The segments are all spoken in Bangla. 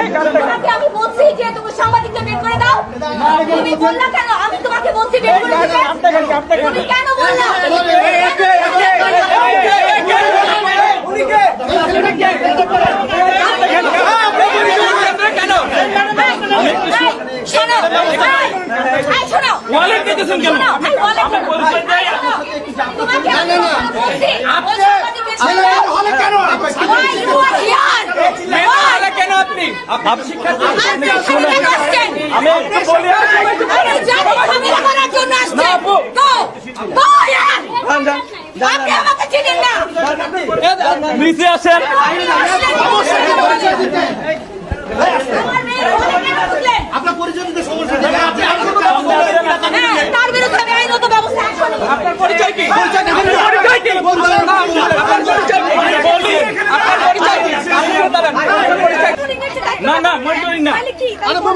তোমাকে আমি বলছি যে তুমি সাংবাদিকদের বের করে দাও তুমি বললা কেন আমি তোমাকে বলছি বের করে দিতে তুমি কেন বললা। তোমাকে আপনি আপনি শিক্ষার্থী? আমি বলি আরে জানি ঝামেলা করার জন্য আসছেন। না, আপু। Go! Go here! আপনি আমাকে চিনেন না। নিচে আসেন আমার মেয়ের ওখানে কেন ঢুকলেন? আপনার পরিচয় দিতে সমস্যা নেই আপনি আইনগত সামনে আসেন, আসেন। হ্যাঁ, তার বিরুদ্ধে আমি আইনত ব্যবস্থা action নেব। আপনার পরিচয় কি পরিচয় কি আপনার পরিচয় কি আপনার পরিচয় কি বলি আপনার পরিচয় কি আপনি দাঁড়ান আপনার পরিচয় কি? না না মনিটরিং না তাহলে কি? আমি একটু আমি সিস্টেম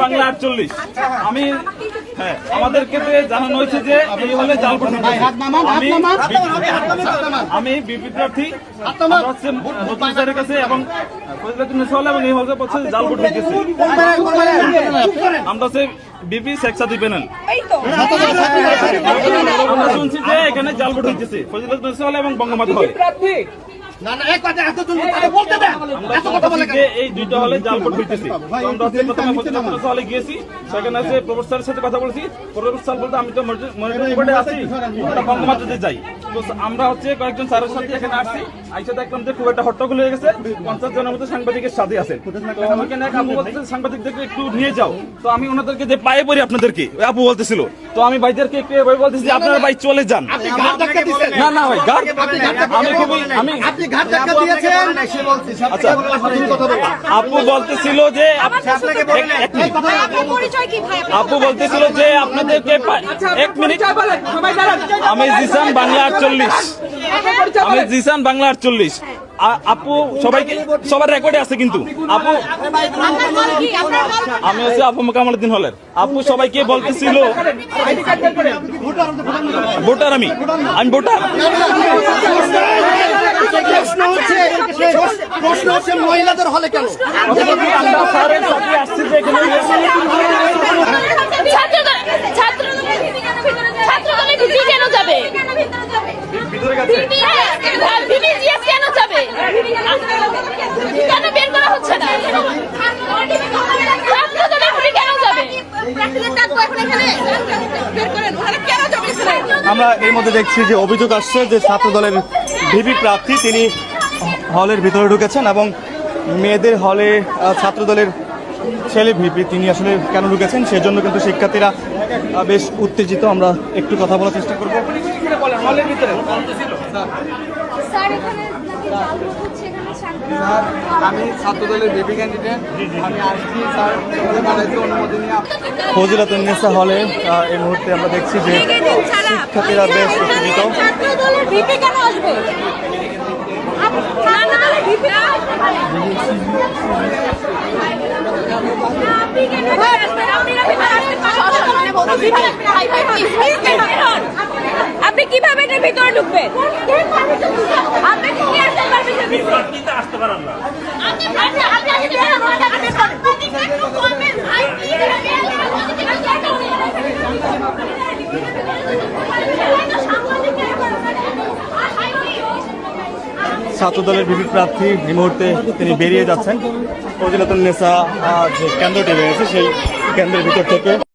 বাংলা আটচল্লিশ আমি হ্যাঁ আমাদেরকে তো। জানানো হয়েছে যে এই হলে জাল ভোট আমি আমি বিপি হচ্ছে কাছে এবং ফজিলাতুন এবং এই হলকে পক্ষে জাল ভোট হইতেছে আমরা হচ্ছে বিপি শেখ সাদি প্যানেল এই আমরা শুনছি যে এখানে জাল ভোট হইতেছে এবং বঙ্গমাতা হল না না এক কথা এতজন তাকে বলতে দেন এত কথা বলে যে এই দুইটা হলে জাল ভোট হইতেছে আমরা হচ্ছে প্রথমে ফজিলাতুন হলে গিয়েছি সেখানে আছে প্রফেসর সাথে কথা বলেছি প্রফেসর বলতে আমি তো মনিটরিং বোর্ডে আছি আমরা বঙ্গমাতাতে যাই। তো আমরা হচ্ছে কয়েকজন স্যারের সাথে এখানে আসছি। আইসা দেখলাম যে খুব একটা হট্টগোল হয়ে গেছে। পঞ্চাশ জনের মতো সাংবাদিকের সাথে আছেন তো আমাকে না আপু বলতেছে সাংবাদিকদেরকে একটু নিয়ে যাও। তো আমি ওনাদেরকে যে পায়ে পড়ি আপনাদেরকে আপু বলতেছিল। তো আমি ভাইদেরকে একটু এভাবে বলতেছি যে আপনারা ভাই চলে যান। না না ভাই গার্ড আমি খুবই আমি দিয়েছেন। আচ্ছা। আপু বলতেছিল যে আপ-? আপু বলতেছিল যে আপনাদেরকে এক মিনিট আমি জিসান বাংলা আটচল্লিশ। আমি জিসান বাংলা আটচল্লিশ। আপু সবাইকে সবার রেকর্ডে আছে কিন্তু। আপু? আমি হচ্ছে আপু কামালুদ্দিন হলের। আপু সবাইকে বলতেছিল ভোটার আমি। আমি ভোটার। প্রশ্ন হচ্ছে মহিলাদের হলে কেন আমরা স্যারের সাথে আসছি যে এখানে ছাত্রদল- ছাত্রদলের ভিপি কেন ভিতরে যাবে? ছাত্রদলের ভিপি কেন যাবে? ভিপি হ্যাঁ, ভিপি জিএস কেন যাবে? কেন বের করা হচ্ছে না? ছাত্রদলের ভিপি কেন যাবে? বের করেন, ওখানে কেন যাবে? আমরা এর মধ্যে দেখছি যে অভিযোগ আসছে যে ছাত্র দলের ভিপি প্রার্থী তিনি হলের ভিতরে ঢুকেছেন এবং মেয়েদের হলে ছাত্র দলের ছেলে ভিপি তিনি আসলে কেন ঢুকেছেন সেজন্য কিন্তু শিক্ষার্থীরা বেশ উত্তেজিত। আমরা একটু কথা বলার চেষ্টা করব। স্যার এখানে নাকি জাল ভোট হচ্ছে, এখানে শান্তি আমি ছাত্রদলের বেবি ক্যান্ডিডেট আমি আসছি স্যার অনুমতি নিয়ে ফজিলাতুন্নেসা হলে এই মুহূর্তে আমরা দেখছি যে শিক্ষার্থীরা বেশ উত্তেজিত ছাত্রদলের ভিপি কেন আসবে? ছাত্রদলের ভিপি কেন আসবে? আপনি কেন আসবেন? আপনি না ভিতরে আসতে পারেন। আপনি কীভাবে এটার ভিতরে ঢুকবেন। ছাত্র দলের ভিপি প্রার্থী এই মুহূর্তে তিনি বেরিয়ে যাচ্ছেন। ফজিলাতুন্নেসা আহ, যে কেন্দ্রটি রয়েছে সেই কেন্দ্রের ভিতর থেকে।